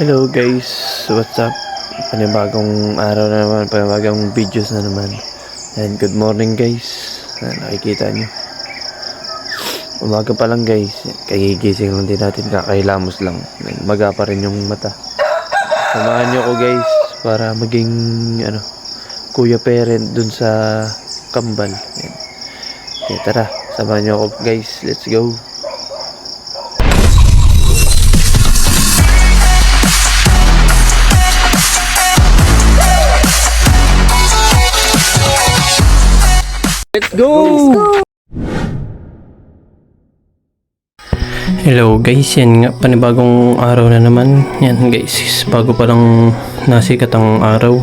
Hello guys, what's up? Panibagong araw na naman, panibagong videos na naman. And good morning guys. Ayan, nakikita nyo. Umaga pa lang guys, kagigising lang din natin, kakailamos lang. Ayan, Maga pa rin yung mata. Samahan nyo ko guys, para maging ano, kuya parent dun sa kambal. Ayan. Okay, tara, samahan nyo ako guys, let's go. Let's go! Hello guys, yan nga panibagong araw na naman. Yan guys, bago pa lang nasikat ang araw.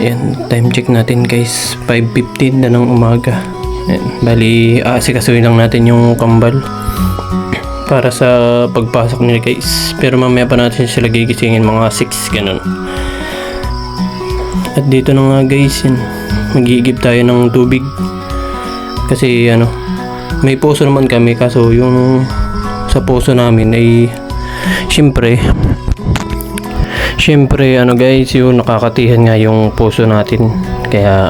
Yan, time check natin guys, 5.15 na ng umaga. Yan, bali aasikasuhin lang natin yung kambal para sa pagpasok nila guys. Pero mamaya pa natin sila gigisingin mga 6 ganun. At dito na nga guys, yan, magigib tayo ng tubig. Kasi ano, may puso naman kami. Kaso yung sa puso namin ay syempre syempre ano guys yung nakakatihan nga yung puso natin. Kaya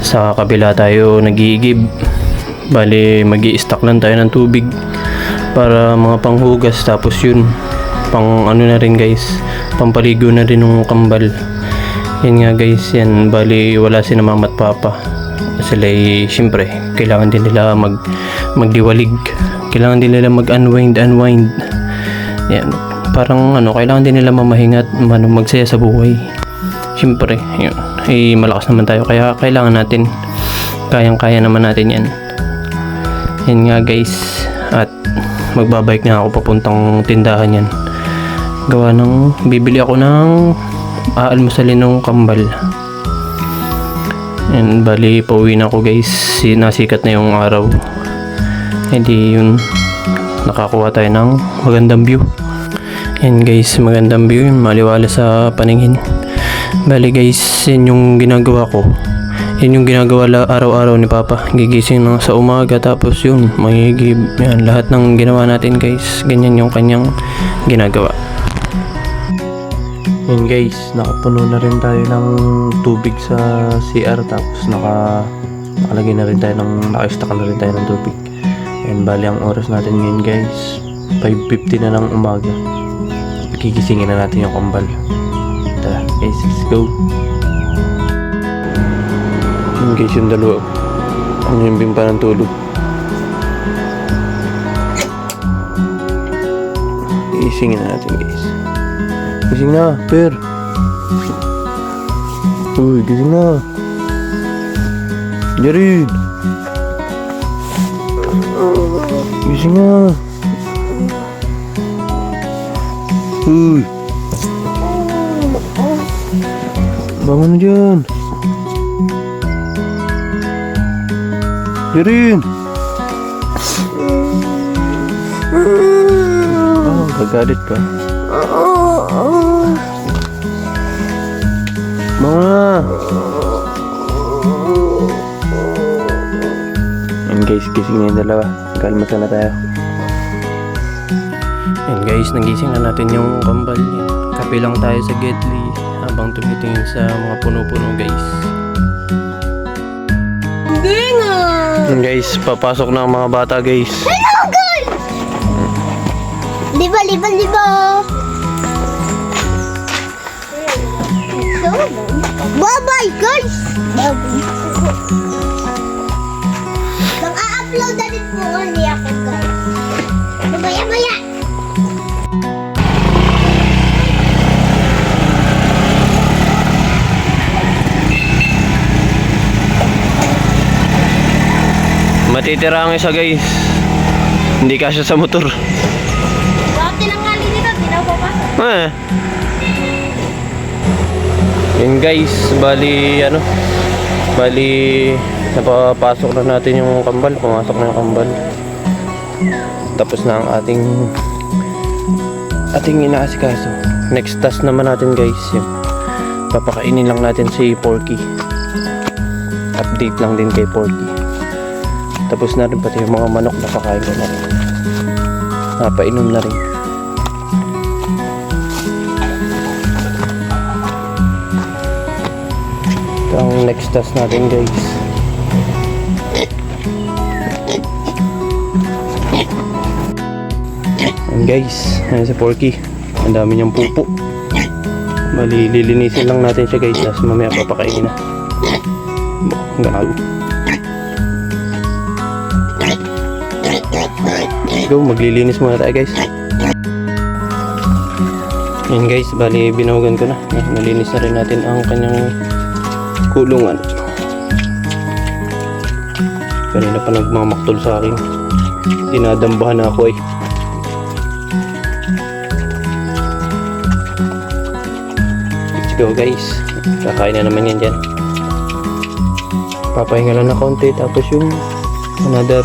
sa kabila tayo nagigib bali mag stock lang tayo ng tubig para mga panghugas. Tapos yun pang ano na rin guys pampaligo na rin ng kambal yan nga guys yan. Bali wala si na mama at papa. Sila ay syempre kailangan din nila mag magdiwalig. Kailangan din nila mag unwind. Unwind yan. Parang ano kailangan din nila mamahinga at ano, magsaya sa buhay. Syempre yun. Ay malakas naman tayo. Kaya kailangan natin. Kayang kaya naman natin yan. Yan nga guys. At magbabike nga ako papuntang tindahan yan. Gawa ng bibili ako ng aalmusalin ng kambal And bali, pauwi na ako guys. Si, nasikat na yung araw. Hindi yun, nakakuha tayo ng magandang view. And guys, magandang view yun. Maliwala sa paningin. Bali guys, yun yung ginagawa ko. Yun yung ginagawa araw-araw ni Papa. Gigising na sa umaga tapos yun, magigib. Yan, lahat ng ginawa natin guys. Ganyan yung kanyang ginagawa. Yan guys, nakapuno na rin tayo ng tubig sa CR tapos naka nakalagay na rin tayo ng naka-stack na rin tayo ng tubig. Yan bali ang oras natin ngayon guys, 5.50 na ng umaga. Gigisingin na natin yung kambal. Tara guys, let's go. Yan guys yung dalawa. Ang himbing pa ng tulog. Gigisingin na natin guys. Gising na, Per. Uy, gising na. Jared. Gising na. Uy. Bangun na dyan. Jared. Oh, gagalit pa. Na. Yan guys, gising na yung dalawa. Kalmatan na tayo. Yan guys, nagising na natin yung kambal. Yan. Kape lang tayo sa Gedli habang tumitingin sa mga puno-puno guys. Yan guys, papasok na ang mga bata guys. Liba, liba, liba. Bye-bye, guys. Mag-a-upload na din po ulit ako, guys. Mabaya-baya. Matitira ang isa guys. Hindi kasya sa motor. Bakit tinangali dito? Pinapapasok. Eh. Yan guys, bali ano, bali napapasok na natin yung kambal, pumasok na yung kambal. Tapos na ang ating ating inaasikaso. Next task naman natin guys, yung papakainin lang natin si Porky. Update lang din kay Porky. Tapos na rin pati yung mga manok na pakain ko na rin. Napainom na rin. Ang next task natin guys. Ayan guys, ayan si Porky. Ang dami niyang pupo. Lilinisin lang natin siya guys. Tapos mamaya papakainin na. Gago. Go, maglilinis muna tayo guys. Ayan guys, bali binuhugan ko na. Nalinis na rin natin ang kanyang kulungan. Kanina pa nagmamaktol sa akin. Dinadambahan na ako eh. Let's go guys. Kakain na naman yan dyan. Papahinga lang na konti tapos yung another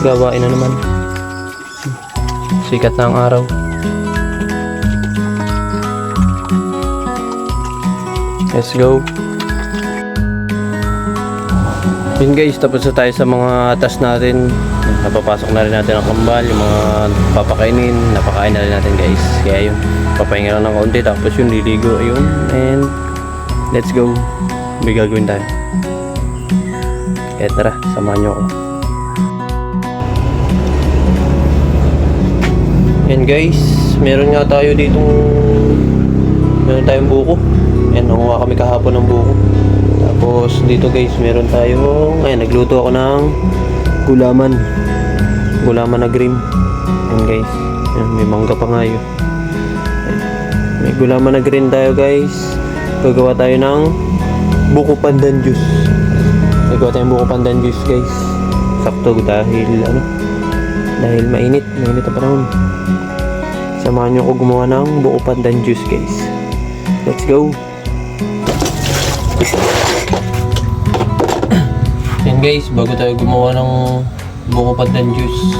gawain na naman. Sikat na ang araw. Let's go. Yun guys, tapos na tayo sa mga task natin. Napapasok na rin natin ang kambal, yung mga papakainin, napakain na rin natin guys. Kaya yun, papahinga lang ng konti, tapos yun, liligo, ayun. And, let's go. May gagawin tayo. Kaya tara, samahan nyo ako. Yan guys, meron nga tayo ditong meron tayong buko. Yan, nanguha kami kahapon ng buko. Tapos dito guys, meron tayong ayan, nagluto ako ng gulaman. Gulaman na green. Yan guys. Yan, may mangga pa nga yun. May gulaman na green tayo guys. Gagawa tayo ng buko pandan juice. Gagawa tayong buko pandan juice guys. Sakto dahil ano dahil mainit, mainit ang panahon. Samahan nyo ako gumawa ng buko pandan juice guys. Let's go! Guys, bago tayo gumawa ng buko pandan juice,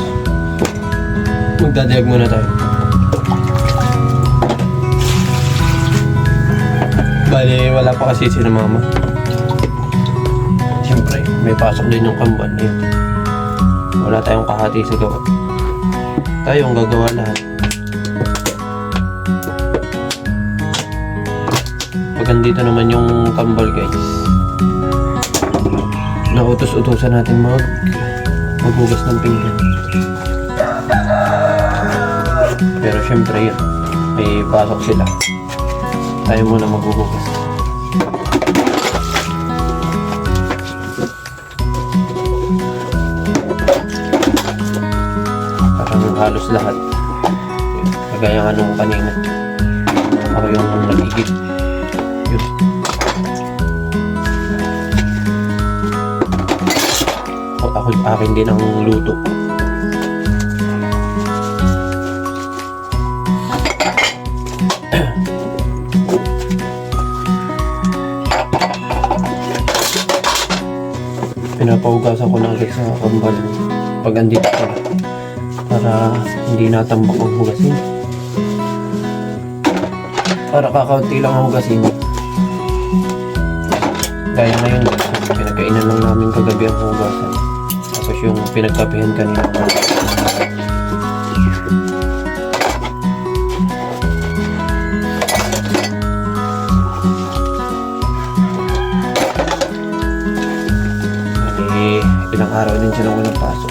magdadayag muna tayo. Bali, wala pa kasi si na mama. Siyempre, may pasok din yung kambal niya. Wala tayong kahati sa gawa. Tayo ang gagawa lahat. Pag andito naman yung kambal guys, nautos-utosan natin mag maghugas ng pinggan. Pero syempre yun, may pasok sila. Tayo muna maghuhugas. Parang halos lahat. Kagaya nga nung kanina. Ako yung nagigib. Ako, akin din ang luto. Pinapahugasan ko na ulit sa kambal pag andito ko para hindi natambak ang hugasin. Para kakaunti lang ang hugasin. Gaya ngayon, pinagkainan lang namin kagabi ang hugasan. Tapos yung pinagkapihan kanina. Bali, ilang araw din silang walang pasok.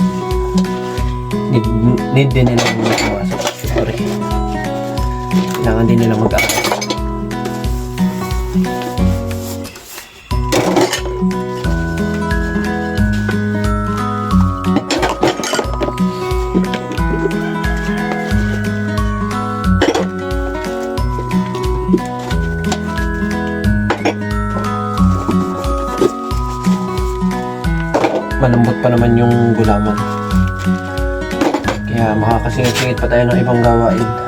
Need, need din nila pumasok. Sorry. Kailangan din nila mag-aaral. Yung gulaman. Kaya makakasingit-singit pa tayo ng ibang gawain.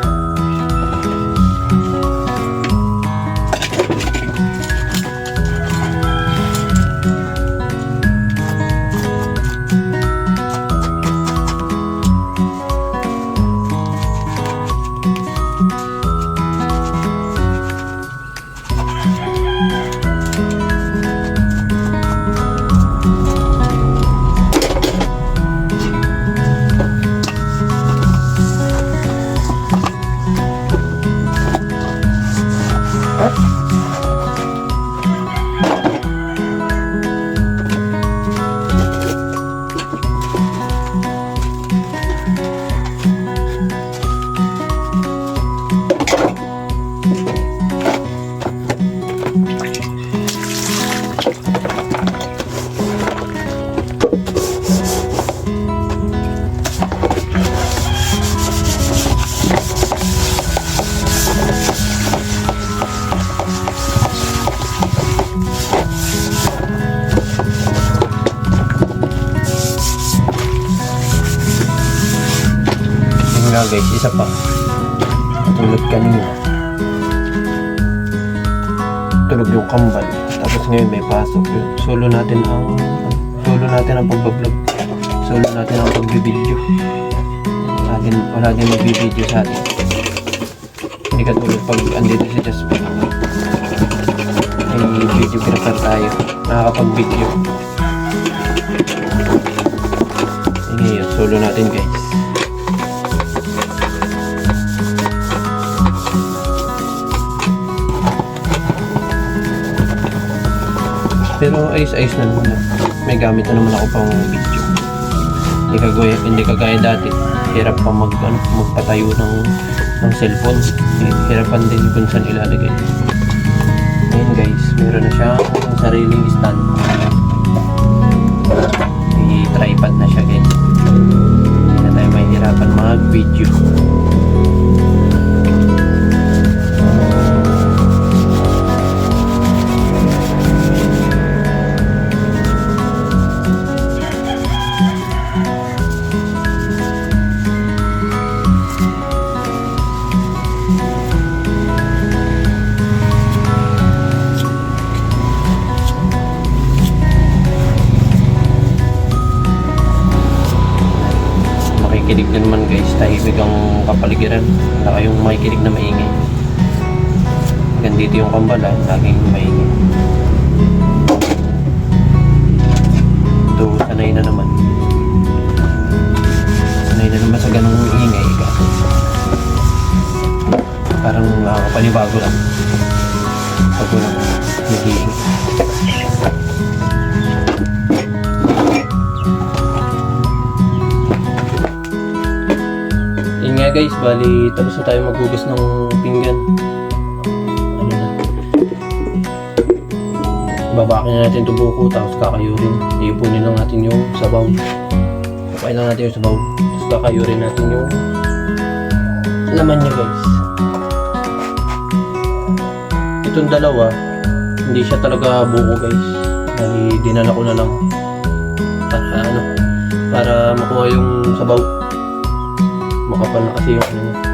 Isa pa. Tulog kanina. Tulog yung kambal. Tapos ngayon may pasok. Solo natin ang solo natin ang pagbablog. Solo natin ang pagbibideo. Wala din magbibideo sa atin. Hindi ka tulad pag andito si Jasper. May videographer tayo. Nakakapag-video. Ngayon, solo natin guys. Pero ayos-ayos na naman. May gamit na naman ako pang video. Hindi kagaya, hindi kagaya dati. Hirap pa mag, ano, magpatayo ng, ng cellphone. Eh, hirapan din kung saan ilalagay. Ngayon guys, meron na siyang sariling stand. May tripod na siya guys. Hindi na tayo mahihirapan mag-video. Din naman guys tahimik ang kapaligiran. Wala kayong makikinig na maingay. Hanggang yung kambala laging maingay. Ito sanay na naman. Sanay na naman sa ganong ingay parang nakakapanibago lang. Pag walang nag-iingay guys, bali tapos na tayo maghugas ng pinggan. Ano na? Babakin na natin ito buko tapos kakayurin. Iipunin lang natin yung sabaw. Kapain lang natin yung sabaw. Tapos kakayurin natin yung laman niya guys. Itong dalawa, hindi siya talaga buko guys. Bali dinala ko na lang para ano, para makuha yung sabaw makapal na kasi yung ano niya.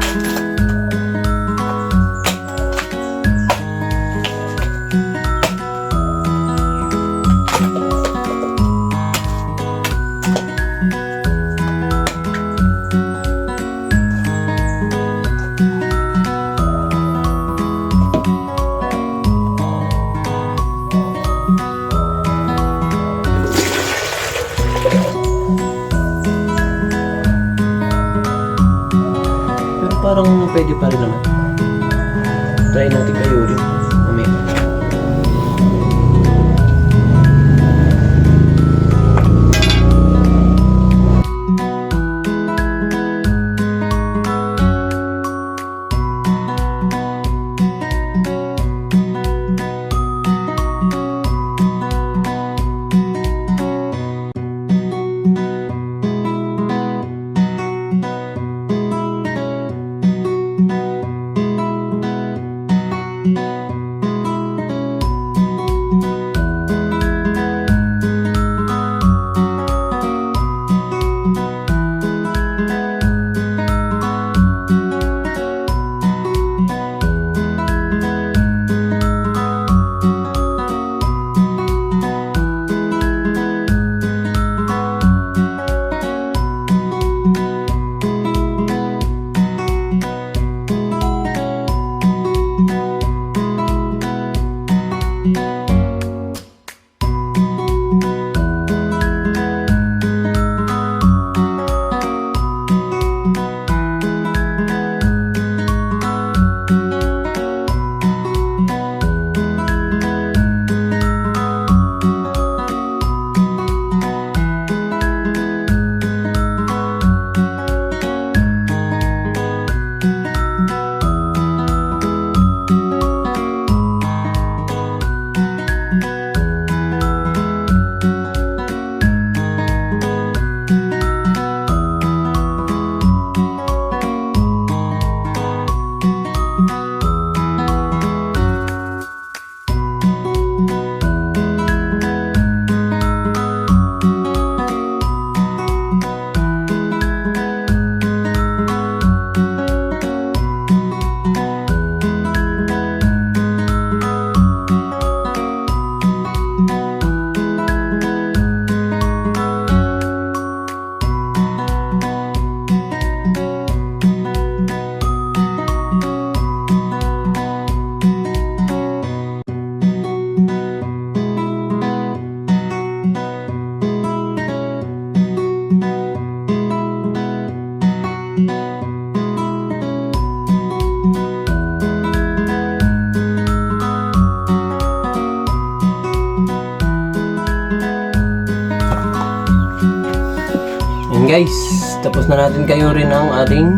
Guys, tapos na natin kayo rin ang ating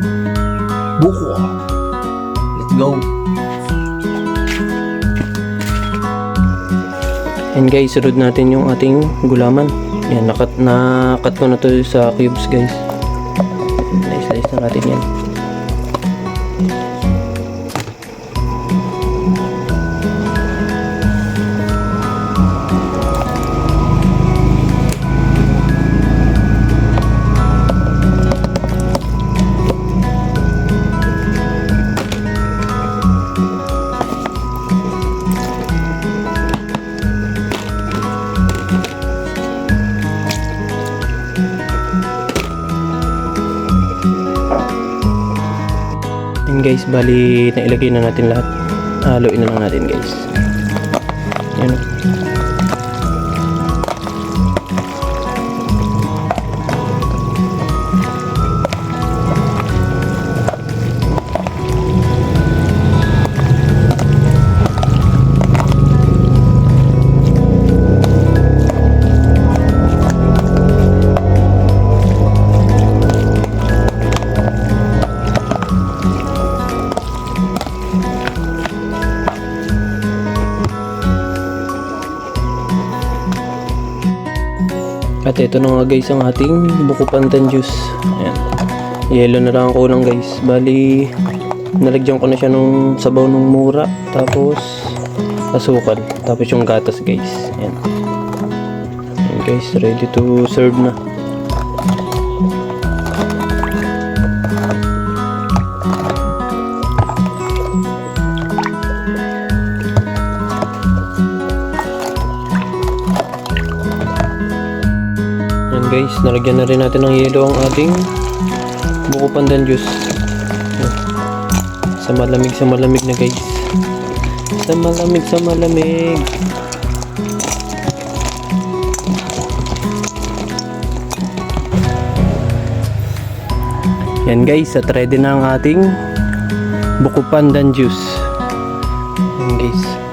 buko. Let's go. And guys, sunod natin yung ating gulaman. Yan, nakat, nakat ko na to sa cubes guys. Na-slice na natin yan. Guys, bali nailagay na natin lahat. Haluin na lang natin guys. At ito na nga guys ang ating buko pandan juice. Ayan. Yellow na lang ang kulang guys. Bali, nalagyan ko na siya ng sabaw ng mura. Tapos, asukal. Tapos yung gatas guys. Ayan. Ayan guys, ready to serve na. Guys, nalagyan na rin natin ng yelo ang ating buko pandan juice. Sa malamig sa malamig na guys. Sa malamig sa malamig. Yan guys, at ready na ang ating buko pandan juice. Yan guys.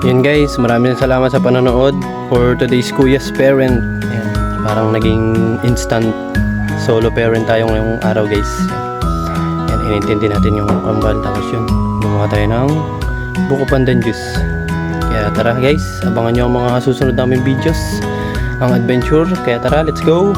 Yan guys, maraming salamat sa panonood for today's Kuya's Parent. Yan, parang naging instant solo parent tayo ngayong araw guys. Yan, inintindi natin yung kambal tapos yun. Gumawa tayo ng buko pandan juice. Kaya tara guys, abangan nyo ang mga susunod namin videos ang adventure. Kaya tara, let's go!